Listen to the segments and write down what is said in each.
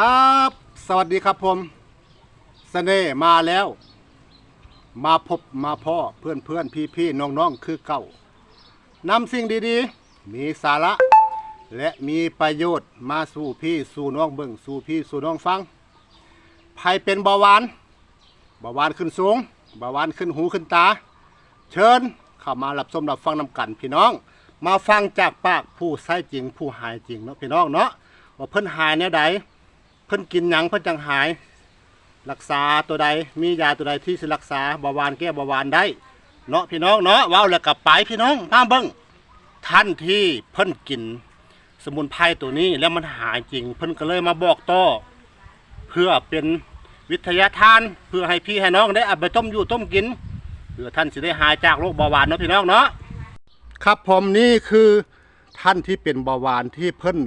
ครับ สวัสดีครับผมเสน่ห์มาแล้ว มาพบมาพ่อเพื่อนเพื่อนพี่พี่น้องน้องคือเก่านำสิ่งดีๆ มีสาระ และมีประโยชน์มาสู่พี่สู่น้องเบิ่งสู่พี่สู่น้องฟังภัยเป็นเบาหวานเบาหวานขึ้นสูงเบาหวานขึ้นหูขึ้นตา เชิญเข้ามารับชมรับฟังนำกันพี่น้อง มาฟังจากปากผู้ใช้จริงผู้หายจริงเนาะพี่น้องเนาะว่าเพิ่นหายแนวใด เพิ่นกินหยังเพิ่นจังหาย รักษาตัวใดมียาตัวใดที่สิรักษาเบาหวานแก้เบาหวานได้เนาะพี่น้องเนาะว้าวแล้วกลับไปพี่น้องมาเบิ่งท่านที่เพิ่นกิน สมุนไพรตัวนี้แล้วมันหายจริง เพิ่นก็เลยมาบอกต่อเพื่อเป็นวิทยาทานเพื่อให้พี่ให้น้องได้เอาไปต้มอยู่ต้มกินเพื่อท่านสิได้หายจากโรคเบาหวานเนาะพี่น้องเนาะครับผมนี่คือท่านที่เป็นเบาหวานที่เพิ่น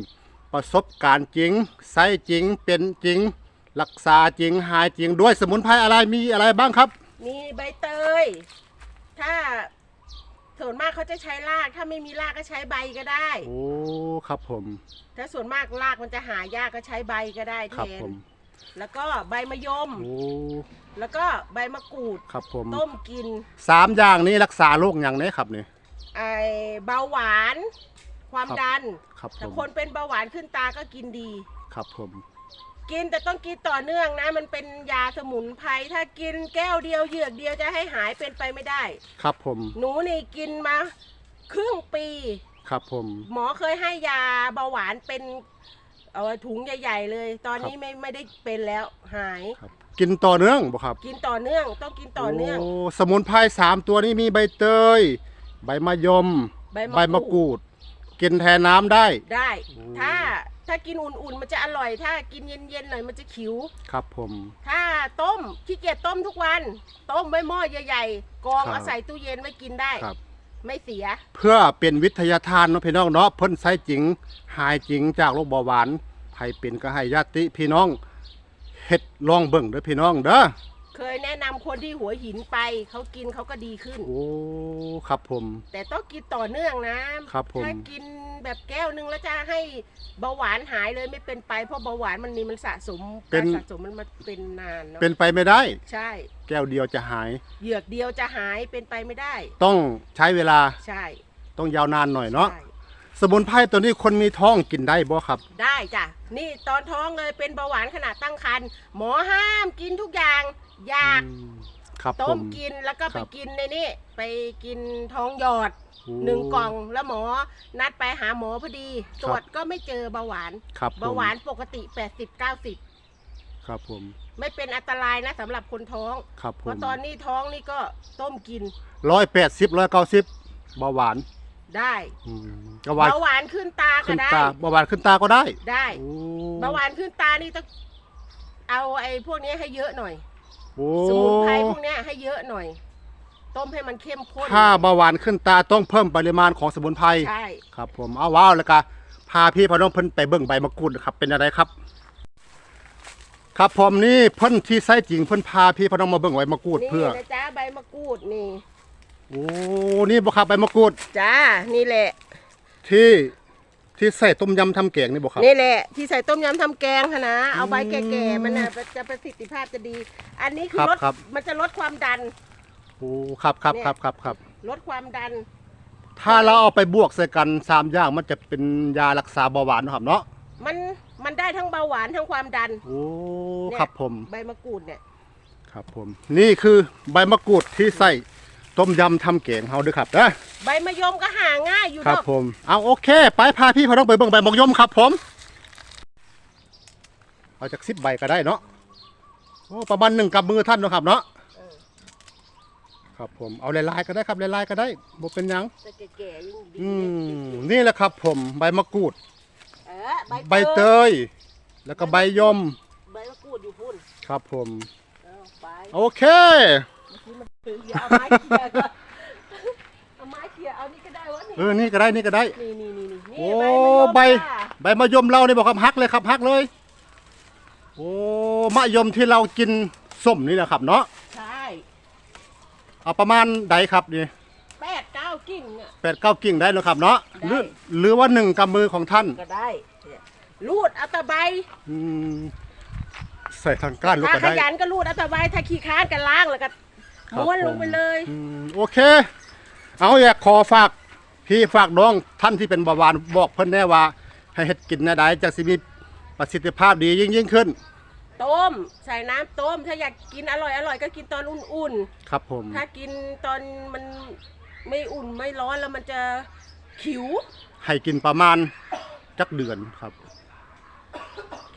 ประสบการณ์จริงใช้จริงเป็นจริง รักษาจริงหายจริงด้วยสมุนไพรอะไรมีอะไรบ้างครับ มีใบเตย ถ้าส่วนมากเขาจะใช้ราก ถ้าไม่มีรากก็ใช้ใบก็ได้ โอ้ครับผม ถ้าส่วนมากรากมันจะหายากก็ใช้ใบก็ได้ครับแทผนมแล้วก็ใบมะยม โอ้แล้วก็ใบมะกรูด ครับผมต้มกินสามอย่างนี้รักษาโรคอย่างนี้ครับนี่ไอเบาหวาน ความครับดัน ครับผถ้ามคนเป็นเบาหวานขึ้นตาก็กินดี ครับผมกินแต่ต้องกินต่อเนื่องนะ มันเป็นยาสมุนไพรถ้ากินแก้วเดียวเหยือกเดียวจะให้หายเป็นไปไม่ได้ ครับผมหนูนี่กินมาครึ่งปี ครับผม หมอเคยให้ยาเบาหวานเป็นเอาถุงใหญ่ ๆ เลย ตอนนี้ไม่ไม่ได้เป็นแล้วหาย ครับ กินต่อเนื่องบ่ครับกินต่อเนื่องต้องกินต่อเนื่อง โสมุนไพรสามตัวนี้มีใบเตย ใบมะยม ใบใบมะกรูด กินแทนน้ำได้ ได้โอ้ถ้าถ้ากินอุ่นๆ มันจะอร่อย ถ้ากินเย็นๆหน่อยมันจะขิว ครับผม ถ้าต้มขี้เกียจต้มทุกวัน ต้มไว้หม้อใหญ่ๆกรองครับ เอาใส่ตู้เย็นไว้กินได้ ครับ ไม่เสีย เพื่อเป็นวิทยาทานเนาะพี่น้องเนาะเพิ่นใช้จริง หายจริงจากโรคเบาหวานไผเป็นก็ให้ญาติพี่น้องเฮ็ดลองเบิ่งเด้อพี่น้องเด้อ เคยแนะนำคนที่หัวหินไปเขากินเขาก็ดีขึ้น โอ้ครับผม แต่ต้องกินต่อเนื่องนะครับผม ถ้ากินแบบแก้วหนึงแล้วจะให้เบาหวานหายเลยไม่เป็นไปเพราะเบาหวานมันนี่มันสะสมการสะสมมันมาเป็นนานเนาะเป็นไปไม่ได้ ใช่ แก้วเดียวจะหาย เหยือกเดียวจะหายเป็นไปไม่ได้ ต้องใช้เวลาใช่ต้องยาวนานหน่อยเนาะใช่สมุนไพรตัวนี้คนมีท้องกินได้บ่ครับ ได้จ้ะนี่ตอนท้องเลยเป็นเบาหวานขนาดตั้งครรภ์หมอห้ามกินทุกอย่าง อยากอืมครับผต้มม กินแล้วก็คไปรับ กินในนี่ไปกินท้องหยอดโอ้หนึ่งกล่องแล้วหมอ นัดไปหาหมอพอดี ตรวจก็ไม่เจอเบาหวาน ครับผมเบาหวานปกติ 80 90ครับผมไม่เป็นอันตรายนะสำหรับคนท้อง ครับผเพราะมตอนนี้ท้องนี่ก็ต้มกินร้อยแปดสิบร้อยเก้าสิบเบาหวานได้อืมก็หวานเบาหวานขึ้นตาก็ขึ้นได้ ตาเบาหวานขึ้นตาก็ได้ได้โอ้เบาหวานขึ้นตานี่ต้องเอาไอ้พวกนี้ให้เยอะหน่อย โอ้สมุนไพรพวกเนี้ยให้เยอะหน่อย ต้มให้มันเข้มข้นถ้าเบาหวานขึ้นตาต้องเพิ่มปริมาณของสมุนไพรใช่ครับผมเอาว้าวแล้วก็พาพี่พอน้องเพิ่นไปเบิ่งใบมะกรูดครับเป็นอะไรครับ ครับผมนี่เพิ่นที่ไส้จริงเพิ่นพาพี่พอน้องมาเบิ่งใบมะกรูดนี่เพื่อ นะจ๊ะใบมะกรูดนี่ โอ้นี่บ่ครับใบมะกรูดจ้านี่แหละที่ ที่ใส่ต้มยำทำแกงนี่บ่ครับ นี่แหละ ที่ใส่ต้มยำทำแกงค่ะนะ เอาใบอืมแก่ๆมันน่ะจะประสิทธิภาพจะดี อันนี้คือครับลดครับ มันจะลดความดัน โอ้ครับครับเนี่ยครับครับครับ ลดความดัน ถ้าเราเอาไปบวกใส่กันสามอย่างมันจะเป็นยารักษาเบาหวานเนาะครับเนาะมันมันได้ทั้งเบาหวานทั้งความดันโอ้เนี่ยครับผมใบมะกรูดเนี่ย ครับผม นี่คือใบมะกรูดที่ใส่ ต้มยำทำแกงเฮาเด้วยครับนะใบมะยมก็หาง่ายอยู่ครับดอกผม เอาโอเค ไปพาพี่พอต้องไปเบิ่งใบมะยมครับ ผม เอาจากสิบใบก็ได้เนาะโอ้ประมาณหนึ่งกับมือท่านเนาะครับเนาะเออครับผมเอาลายๆก็ได้ครับลายๆก็ได้บ่เป็นหยังจะแก่ๆยิ่งดีอืมนี่แหละครับ ผมใบมะกรูด เออใบใบเตยแล้วก็ใบยม ใบมะกรูดอยู่พุ่นครับผม เอาไป โอเค อย่าเอาไม้เขี่ยก่อนเอาไม้เขี่ยเอานี่ก็ได้วะนี่เออนี่ก็ได้นี่ก็ได้ นี่นี่นี่นี่โอ้นี่ใบมะยมใบจ้าใบมะยมเราเนี่ยบอกครับฮักเลยครับฮักเลย โอ้มะยมที่เรากินส้มนี่แหละครับเนาะใช่เอาประมาณใดครับนี่แปดเก้ากิ่งอะ แปดเก้ากิ่งได้แล้วครับเนาะหรือได้หรือว่าหนึ่งกำมือของท่านก็ได้เนี่ยรูดเอาแตะใบ อืมส่ทางก้านลูกถ้าก็ขได้ยันก็รูดเอาแต่ไว้ถ้าขี้ค้านก็ล้างแล้วก็ ครับม้วนลงไปเลย อืมโอเค เอาอยากขอฝากพี่ฝากน้องท่านที่เป็นเบาหวานบอกเพิ่นแน่ว่า ให้เฮ็ดกินแน่ใดจักสิมีประสิทธิภาพดียิ่งยิ่งขึ้น ต้ม ใส่น้ำต้ม ถ้าอยากกินอร่อยอร่อยก็กินตอนอุ่นครับผม ๆ ถ้ากินตอนมันไม่อุ่นไม่ร้อนแล้วมันจะขิว ให้กินประมาณจักเดือนครับ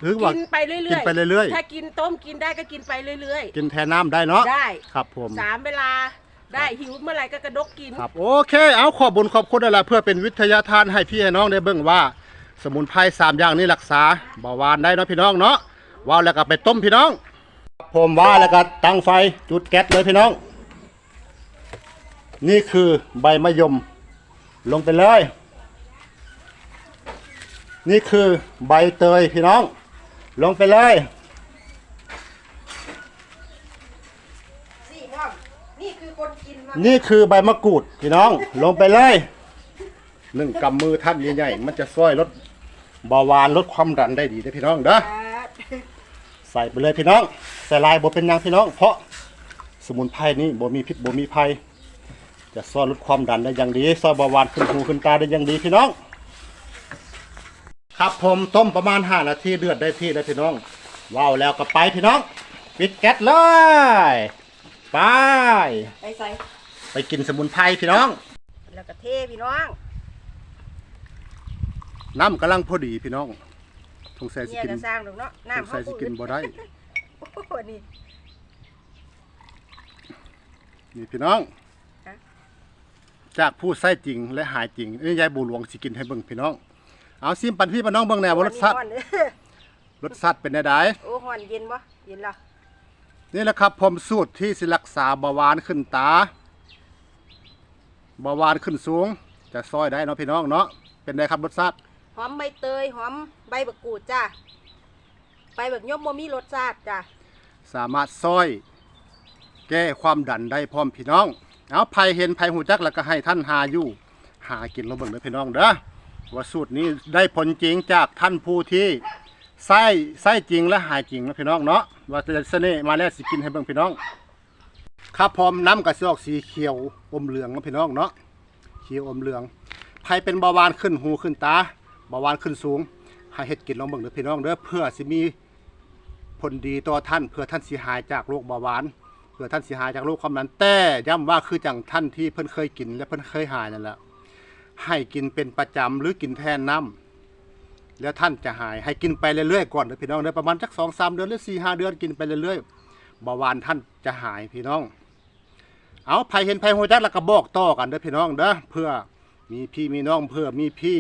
หรือว่ากินไปเรื่อยๆกินไปเรื่อยๆถ้ากินต้มกินได้ก็กินไปเรื่อยกินแทนน้ำได้เนาะๆได้ครับผมสามเวลาได้หิวเมื่อไหร่ก็กระดกกินครับโอเค เอาขอบบุญขอบคุณนั่นแหละเพื่อเป็นวิทยาทานให้พี่ให้น้องได้เบิ่งว่า สมุนไพรสามอย่างนี้รักษาเบาหวานได้เนาะพี่น้องเนาะว่าวแล้วก็ไปต้มพี่น้อง ผมว่าแล้วก็ตั้งไฟจุดแก๊สเลยพี่น้อง นี่คือใบมะยมลงไปเลย นี่คือใบเตยพี่น้อง ลงไปเลยนี่พ่อนี่คือคนกินมานี่คือใบมะกรูดพี่น้อง ลงไปเลยหนึ่งกำมือท่านใหญ่ๆมันจะช่วยลดเบาหวานลดความดันได้ดีนะพี่น้องเด้อใส่ไปเลยพี่น้องใส่ลายบ่เป็นหยังพี่น้อง เพราะสมุนไพรนี้บ่มีพิษบ่มีภัยจะช่วยลดความดันได้อย่างดีช่วยเบาหวานขึ้นหูขึ้นตาได้อย่างดีพี่น้อง ครับผมต้มประมาณ 5 นาทีเดือดได้ที่แล้วพี่น้อง ว้าวแล้วก็ไปพี่น้อง ปิดแก๊สเลย ไป ไปใส่ ไปกินสมุนไพรพี่น้อง แล้วก็เทพี่น้อง น้ำกำลังพอดีพี่น้องสงสัยสิเนี่ยกินจะสร้างดอกเนาะสงน้ำสัยสิกินบ่ได้ โอ้โหนี่ นี่พี่น้อง ฮะ จากผู้ใส่จริงและหายจริงนี่ยายบูหลวงสิกินให้เบิ่งพี่น้อง เอาซิมปันพี่ปันน้องเบิ่งแหน่ว่ารสชาติฮ้อนเด้อรสชาติเป็นไดโอ้ฮ้อนเย็นบ่เย็นแล้วนี่แหละครับผมสูตรที่สิรักษาเบาหวานขึ้นตาเบาหวานขึ้นสูง จะซอยได้เนาะพี่น้องเนาะเป็นไดครับรสชาติหอมใบเตยหอมใบบักกูดจ้าใบบักยมบ่มีรสชาติจ้าสามารถซอย แก้ความดันได้พร้อมพี่น้อง เอาไผเห็นไผหูจักแล้วก็ให้ท่านหาอยู่ หากินแล้วเบิ่งเด้อพี่น้องเด้อ ว่าสูตรนี้ได้ผลจริงจากท่านผู้ที่ไส้ไส้จริงและหายจริงนะพี่น้องเนาะว่าจะเสน่ห์มาแล้วสิกินให้เบิ่งพี่น้อง ครับพร้อมน้ำกระซอกสีเขียวอมเหลืองนะพี่น้องเนาะเขียวอมเหลืองไผเป็นเบาหวานขึ้นหูขึ้นตาเบาหวานขึ้นสูงให้เฮ็ดกินลองเบิ่งเด้อพี่น้องเด้อเพื่อสิมีผลดีต่อท่านเพื่อท่านสิหายจากโรคเบาหวานเพื่อท่านสิหายจากโรคความดันแต่ย้ำว่าคือจังท่านที่เพิ่นเคยกินและเพิ่นเคยหายนั่นแหละ ให้กินเป็นประจำหรือกินแทนน้ำแล้วท่านจะหายให้กินไปเรื่อยๆก่อนเด้อพี่น้องเด้อประมาณจักสองสามเดือนหรือสี่ห้าเดือนกินไปเรื่อยๆเบาหวานท่านจะหายพี่น้อง เอาไผเห็นไผหัวจักแล้วก็บอกต่อกันเด้อพี่น้องเด้อเพื่อมีพี่มีน้องเพื่อมีพี่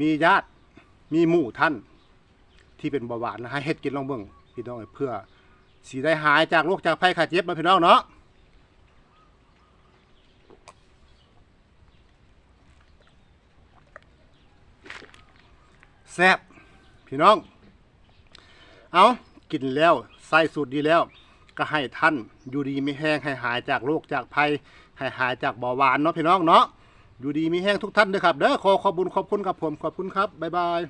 มีญาติมีหมู่ท่าน ที่เป็นเบาหวานนะให้เฮ็ดกินลองเบิ่งพี่น้องเพื่อสีได้หายจากโรคจากภัยขาดเจ็บมาพี่น้องเนาะ แซ่บพี่น้อง เอากินแล้วใส่สูตรดีแล้ว ก็ให้ท่านอยู่ดีไม่แห้งให้หายจากโรคจากภัยให้หายจากเบาหวานเนาะพี่น้องเนาะอยู่ดีมีแห้งทุกท่านเด้อครับเด้อขอขอบคุญขอบคุณครับผมขอบคุณครับบ๊ายบาย